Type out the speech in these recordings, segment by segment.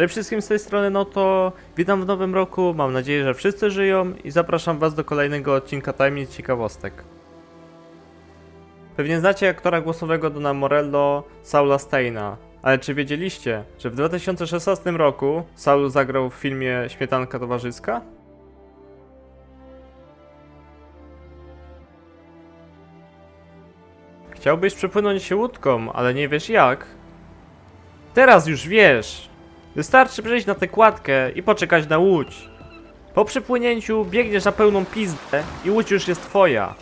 Cześć wszystkim z tej strony, no to witam w nowym roku, mam nadzieję, że wszyscy żyją i zapraszam was do kolejnego odcinka Tajemnic Ciekawostek. Pewnie znacie aktora głosowego Dona Morello, Saula Steina, ale czy wiedzieliście, że w 2016 roku Saul zagrał w filmie Śmietanka Towarzyska? Chciałbyś przepłynąć się łódką, ale nie wiesz jak? Teraz już wiesz! Wystarczy przejść na tę kładkę i poczekać na łódź. Po przypłynięciu biegniesz na pełną pizdę i łódź już jest twoja.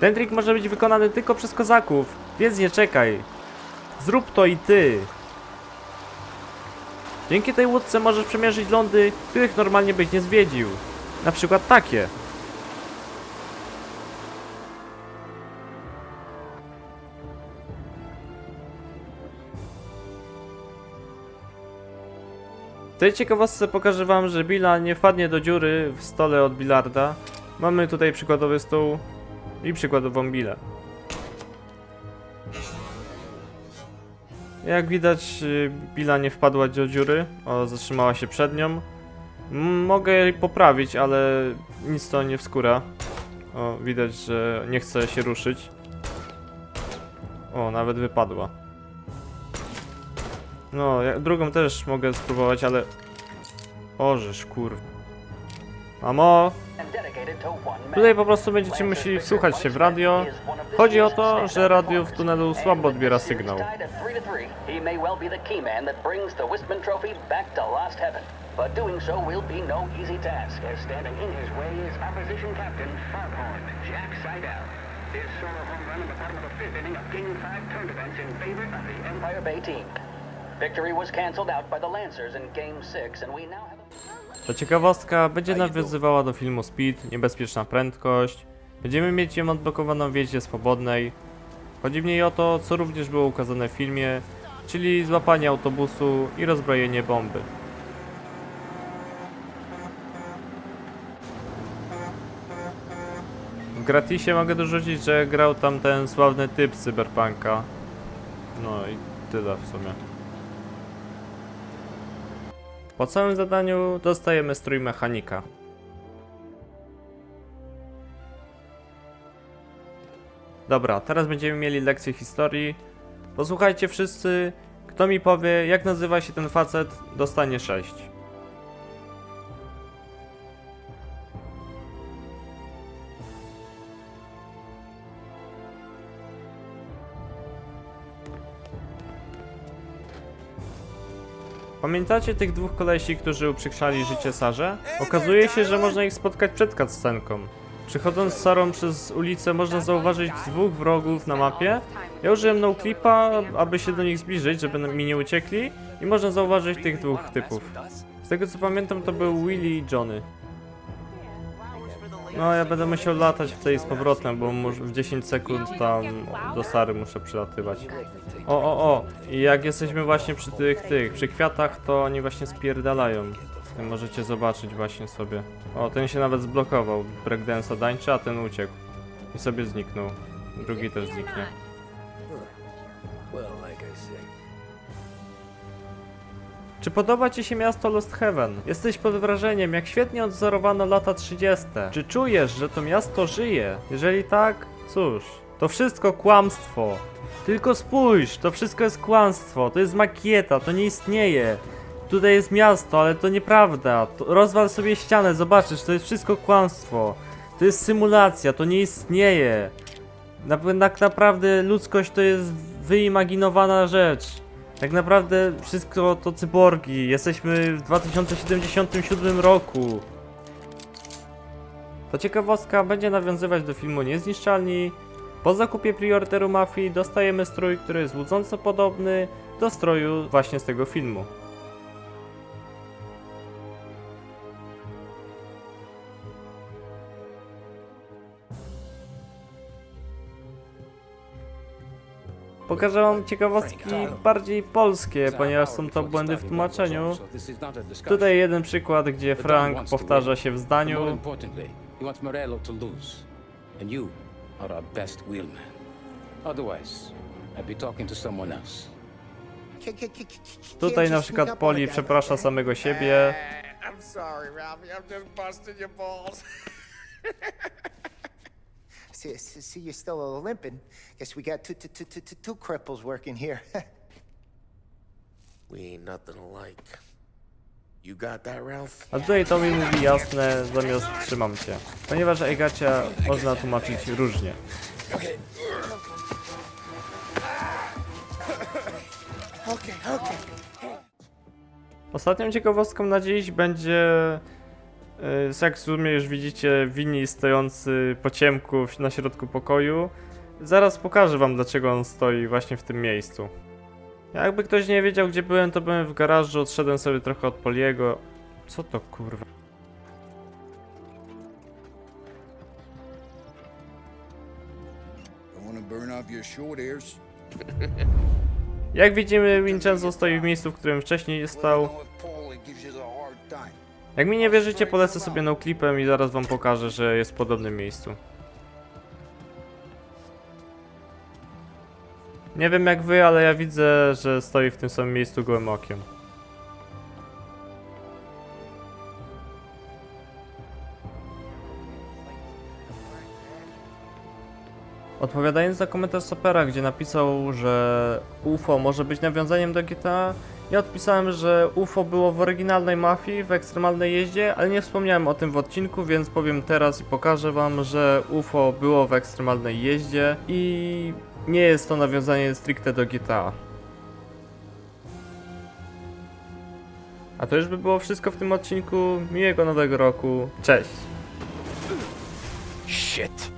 Ten trik może być wykonany tylko przez kozaków, więc nie czekaj. Zrób to i ty. Dzięki tej łódce możesz przemierzyć lądy, których normalnie byś nie zwiedził. Na przykład takie. Tej ciekawostce pokażę wam, że Billa nie wpadnie do dziury w stole od bilarda. Mamy tutaj przykładowy stół i przykładową bilę. Jak widać, y, Billa nie wpadła do dziury, o, zatrzymała się przed nią. Mogę jej poprawić, ale nic to nie wskóra. O, widać, że nie chce się ruszyć. O, nawet wypadła. No, ja, drugą też mogę spróbować, ale... Ożeż, kurwa. Mamo, Tutaj po prostu będziecie musieli wsłuchać się w radio. Chodzi o to, że radio w tunelu słabo odbiera sygnał. But doing so will be no easy task, as standing in his way is opposition captain Foghorn, Jack Seidel. His solo home run in the bottom of the fifth inning of Game 5 turned events in favor of the Empire Bay team. Victory was canceled out by the Lancers in Game 6, and we now have ta ciekawostka będzie nawiązywała do filmu Speed, Niebezpieczna Prędkość. Będziemy mieć ją odblokowaną w jeździe swobodnej. Chodzi w niej o to, co również było ukazane w filmie, czyli złapanie autobusu i rozbrojenie bomby. W gratisie mogę dorzucić, że grał tam ten sławny typ z Cyberpunka. No i tyle w sumie. Po całym zadaniu dostajemy strój mechanika. Dobra, teraz będziemy mieli lekcję historii. Posłuchajcie wszyscy, kto mi powie, jak nazywa się ten facet, dostanie 6. Pamiętacie tych dwóch kolesi, którzy uprzykrzali życie Sarze? Okazuje się, że można ich spotkać przed cutscenką. Przechodząc z Sarą przez ulicę można zauważyć dwóch wrogów na mapie. Ja użyłem no clipa, aby się do nich zbliżyć, żeby mi nie uciekli i można zauważyć tych dwóch typów. Z tego co pamiętam to był Willy i Johnny. No ja będę musiał latać w tej z powrotem, bo w 10 sekund tam do Sary muszę przylatywać. O, o, o! I jak jesteśmy właśnie przy tych, tych, przy kwiatach, to oni właśnie spierdalają. Możecie zobaczyć właśnie sobie. O, ten się nawet zblokował. Breakdance'a dańczy, a ten uciekł. I sobie zniknął. Drugi też zniknie. Czy podoba Ci się miasto Lost Heaven? Jesteś pod wrażeniem, jak świetnie odzorowano lata 30. Czy czujesz, że to miasto żyje? Jeżeli tak, cóż, to wszystko kłamstwo. Tylko spójrz, to wszystko jest kłamstwo, to jest makieta, to nie istnieje. Tutaj jest miasto, ale to nieprawda. To rozwal sobie ścianę, zobaczysz, to jest wszystko kłamstwo. To jest symulacja, to nie istnieje. Na, tak naprawdę ludzkość to jest wyimaginowana rzecz. Tak naprawdę wszystko to cyborgi. Jesteśmy w 2077 roku. Ta ciekawostka będzie nawiązywać do filmu Niezniszczalni. Po zakupie preorderu Mafii dostajemy strój, który jest łudząco podobny do stroju właśnie z tego filmu. Pokażę wam ciekawostki bardziej polskie, ponieważ są to błędy w tłumaczeniu. Tutaj jeden przykład, gdzie Frank powtarza się w zdaniu. Tutaj na przykład Poli przeprasza samego siebie. I'm sorry, Ralphie. I'm just busting your balls. See, see, see, you're still a little limping. Guess we got two, two, two, two, two, two cripples working here. We ain't nothing alike. You got that, Ralph? A tutaj to mi mówi jasne zamiast trzymam cię. Ponieważ Egacia można tłumaczyć różnie. okay, okay. Ostatnią ciekawostką na dziś będzie, jak w sumie już widzicie, Winnie stojący po ciemku na środku pokoju. Zaraz pokażę wam, dlaczego on stoi właśnie w tym miejscu. Jakby ktoś nie wiedział, gdzie byłem, to byłem w garażu, odszedłem sobie trochę od Poliego. Co to kurwa? Jak widzimy, Vincenzo stoi w miejscu, w którym wcześniej stał. Jak mi nie wierzycie, polecę sobie no clipem i zaraz wam pokażę, że jest w podobnym miejscu. Nie wiem jak wy, ale ja widzę, że stoi w tym samym miejscu gołym okiem. Odpowiadając na komentarz Sopera, gdzie napisał, że UFO może być nawiązaniem do GTA, ja odpisałem, że UFO było w oryginalnej mafii, w ekstremalnej jeździe, ale nie wspomniałem o tym w odcinku, więc powiem teraz i pokażę wam, że UFO było w ekstremalnej jeździe i nie jest to nawiązanie stricte do GTA. A to już by było wszystko w tym odcinku. Miłego nowego roku. Cześć! Shit.